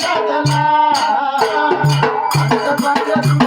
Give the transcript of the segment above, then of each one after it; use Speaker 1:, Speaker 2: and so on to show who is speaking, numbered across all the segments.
Speaker 1: कोरोनासारखा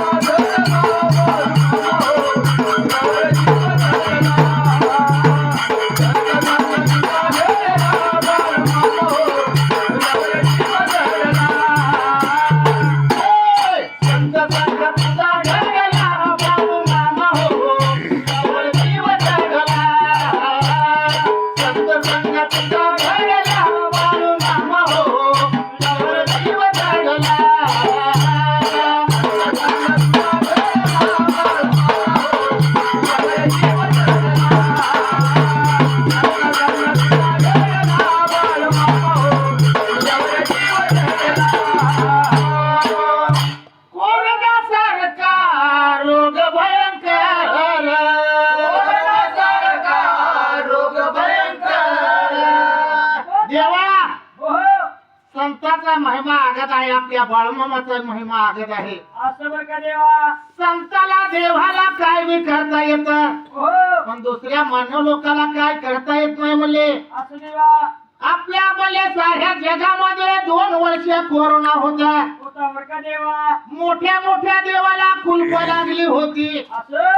Speaker 1: संताचा महिमा आगत आहे आपल्या बाळमामाचा महिमा आगत आहे.
Speaker 2: असं बरं का देवा?
Speaker 1: संताला देवाला काय बी करता येत?
Speaker 2: हो.
Speaker 1: पण दुसऱ्या मानव लोकाला काय करता येत नाही म्हणले?
Speaker 2: असं देवा.
Speaker 1: आपल्या म्हणले साऱ्या जगामध्ये दोन वर्ष कोरोना होता.
Speaker 2: होता बरं का देवा?
Speaker 1: मोठ्या मोठ्या देवाला कुलप लागली होती.
Speaker 2: असं?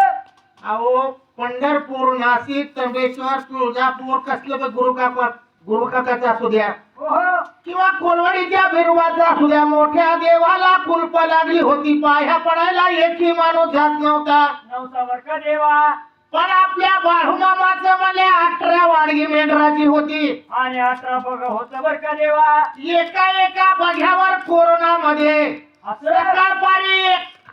Speaker 1: अहो पंढरपूर नाशिक त्र्यंबकेश्वर तुळजापूर कसलं बी गुरु काका गुरु काकाचा असू द्या. किंवा कोलवडीच्या बिरुवाचा असू द्या. मोठ्या देवाला कुलप लागली होती. पाया पडायला एकही माणूस जात नव्हता.
Speaker 2: देवा?
Speaker 1: पण आपल्या बाळूमामाचं म्हणले अठरा वाडगी मेंढराची होती.
Speaker 2: आणि अठरा बघ होत बरं का देवा?
Speaker 1: एका एका बघ्यावर कोरोना मध्ये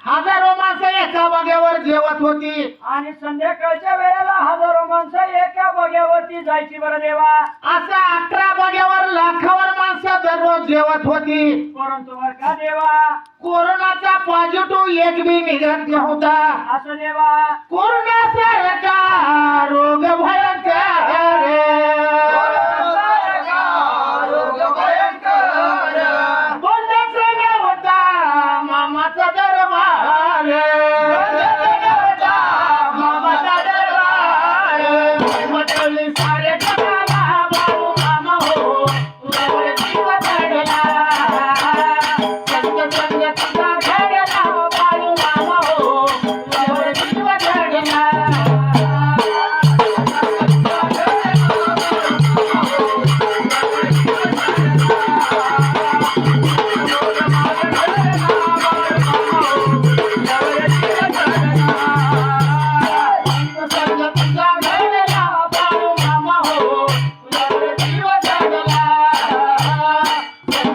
Speaker 1: हजारो माणसं एका बघ्यावर जेवत होती.
Speaker 2: आणि संध्याकाळच्या वेळेला हजारो माणसं एका बग्यावरती जायची बरं देवा.
Speaker 1: असं अठरा बघ्यावर लाखावर माणसं दररोज जेवत होती.
Speaker 2: परंतु बरं का देवा?
Speaker 1: कोरोनाचा पॉझिटिव्ह एक बी निघत नव्हता.
Speaker 2: असं देवा.
Speaker 1: कोरोना सारखा रोग भयंकर